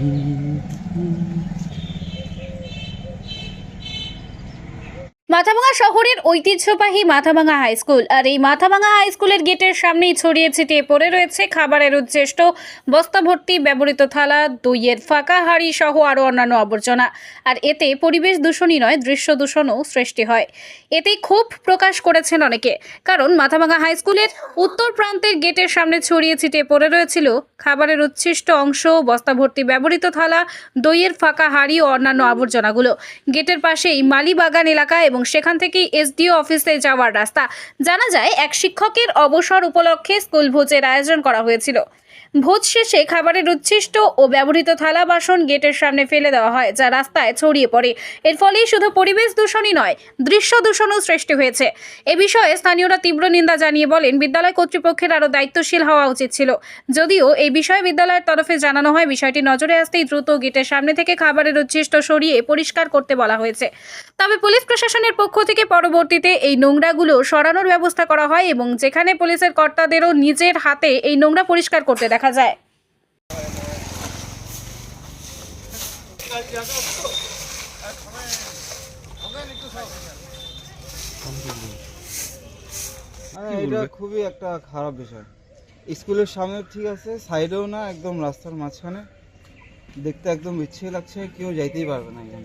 Mm-hmm. Mathabhanga শহরের ঐতিহ্যবাহী Mathabhanga high school. আর এই মাথাভাঙা হাই স্কুলের গেটের সামনেই ছড়িয়ে ছিটিয়ে পড়ে রয়েছে খাবারের উচ্ছেষ্ট, বস্তা ভর্তি, ব্যবহৃত থালা, দইয়ের ফাঁকা হাঁড়ি সহ আরও অন্যান্য আবর্জনা। আর এতে পরিবেশ দূষণই নয়, দৃশ্য দূষণও সৃষ্টি হয়। এতেই ক্ষোভ প্রকাশ করেছেন অনেকে। কারণ মাথাভাঙা হাই স্কুলের উত্তর প্রান্তের গেটের সামনে ছড়িয়ে ছিটিয়ে পড়ে রয়েছিল খাবারের উচ্ছিষ্ট অংশ, বস্তা ভর্তি, ব্যবহৃত থালা, দইয়ের ফাঁকা হাঁড়ি ও অন্যান্য আবর্জনাগুলো। গেটের পাশেই মালিবাগান এলাকা এবং সেখান থেকেই এসডিও অফিসে যাওয়ার রাস্তা। জানা যায়, এক শিক্ষকের অবসর উপলক্ষে স্কুল ভোজের আয়োজন করা হয়েছিল। ভোজ শেষে খাবারের উচ্ছিষ্ট ও ব্যবহৃত থালা বাসন গেটের সামনে ফেলে দেওয়া হয়, যা রাস্তায় ছড়িয়ে পড়ে। এর ফলে শুধু পরিবেশ দূষণই নয়, দৃশ্য দূষণও সৃষ্টি হয়েছে। এ বিষয়ে স্থানীয়রা তীব্র নিন্দা জানিয়ে বলেন, বিদ্যালয় কর্তৃপক্ষের আরও দায়িত্বশীল হওয়া উচিত ছিল। যদিও এই বিষয়ে বিদ্যালয়ের তরফে জানানো হয়, বিষয়টি নজরে আসতেই দ্রুত গেটের সামনে থেকে খাবারের উচ্ছিষ্ট সরিয়ে পরিষ্কার করতে বলা হয়েছে। তবে পুলিশ প্রশাসনের পক্ষ থেকে পরবর্তীতে এই নোংরাগুলো সরানোর ব্যবস্থা করা হয় এবং যেখানে পুলিশের কর্তাদেরও নিজের হাতে এই নোংরা পরিষ্কার করতে দেখা যায়। এটা খুবই একটা খারাপ বিষয়। স্কুলের সামনে ঠিক আছে, সাইডেও না, একদম রাস্তার মাঝখানে। দেখতে একদম ইচ্ছে লাগছে, কেউ যাইতেই পারবে না এখান